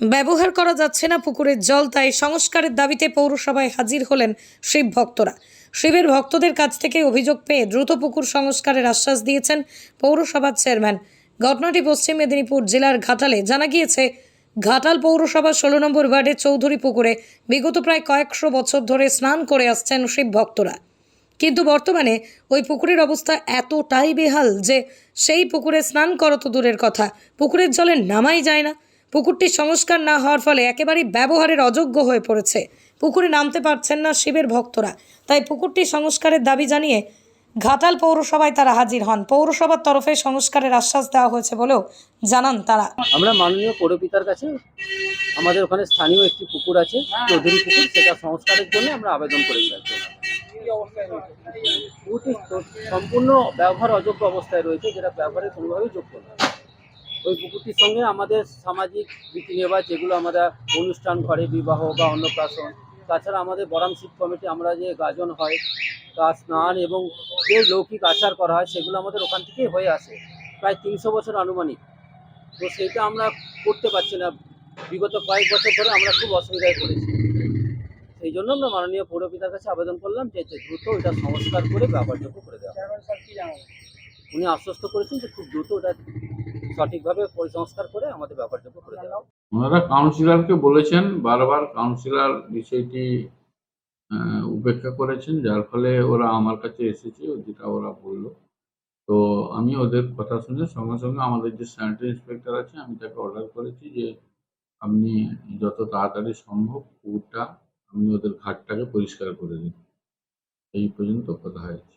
ব্যবহার করা যাচ্ছে না পুকুরের জল, তাই সংস্কারের দাবিতে পৌরসভায় হাজির হলেন শিব ভক্তরা। শিবের ভক্তদের কাছ থেকে অভিযোগ পেয়ে দ্রুত পুকুর সংস্কারের আশ্বাস দিয়েছেন পৌরসভার চেয়ারম্যান। ঘটনাটি পশ্চিম মেদিনীপুর জেলার ঘাটালে জানা গিয়েছে, ঘাটাল পৌরসভা ষোলো নম্বর ওয়ার্ডের চৌধুরী পুকুরে বিগত প্রায় কয়েকশো বছর ধরে স্নান করে আসছেন শিব ভক্তরা। কিন্তু বর্তমানে ওই পুকুরের অবস্থা এতটাই বেহাল যে সেই পুকুরে স্নান করা তো দূরের কথা, পুকুরের জলে নামাই যায় না। পুকুরটি সংস্কার না হওয়ার ফলে একেবারেই ব্যবহারের অযোগ্য হয়ে পড়েছে। পুকুরে নামতে পারছেন না শিবের ভক্তরা। তাই পুকুরটি সংস্কারের দাবি জানিয়ে ঘাটাল পৌরসভায় তারা হাজির হন। পৌরসভার তরফে সংস্কারের আশ্বাস দেওয়া হয়েছে বলেও জানান তারা। আমরা মাননীয় পৌরপিতার কাছে, আমাদের ওখানে স্থানীয় একটি পুকুর আছে, চৌধুরী পুকুর, সেটা সংস্কারের জন্য আমরা আবেদন পুকুরটি সম্পূর্ণ ব্যবহার অযোগ্য অবস্থায় রয়েছে, যেটা ব্যবহারের কোনোভাবেই যোগ্য না ওই পুকুরটির সঙ্গে আমাদের সামাজিক রীতি নেওয়া যেগুলো আমরা অনুষ্ঠান ঘরে বিবাহ বা অন্নপ্রাশন তাছাড়া আমাদের বরাম শিব কমিটি আমরা যে গাজন হয় তা স্নান এবং যে লৌকিক আচার করা হয় সেগুলো আমাদের ওখান থেকেই হয়ে আসে। প্রায় তিনশো বছর আনুমানিক। তো সেটা আমরা করতে পারছি না। বিগত কয়েক বছর ধরে আমরা খুব অসুবিধায় পড়েছি। সেই জন্য আমরা মাননীয় পৌরপিতার কাছে আবেদন করলাম যে যে দ্রুত এটা সংস্কার করে ব্যবহারযোগ্য করে দেওয়া উনি আশ্বস্ত করেছেন যে খুব দ্রুত ওটা সঠিকভাবে পরিসংস্কার করে আমাদের ব্যবহারযোগ্য করে দেওয়া ওনারা কাউন্সিলরকে বলেছেন বারবার কাউন্সিলর বিষয়টি উপেক্ষা করেছেন যার ফলে ওরা আমার কাছে এসেছে যেটা ওরা বলল। তো আমি ওদের কথা শুনে সঙ্গে সঙ্গে আমাদের যে স্যানিটারি ইন্সপেক্টর আছে আমি তাকে অর্ডার করেছি যে আপনি যত তাড়াতাড়ি সম্ভব পুকুরটা আপনি ওদের ঘাটটাকে পরিষ্কার করে দিন। এই পর্যন্ত কথা হয়েছে।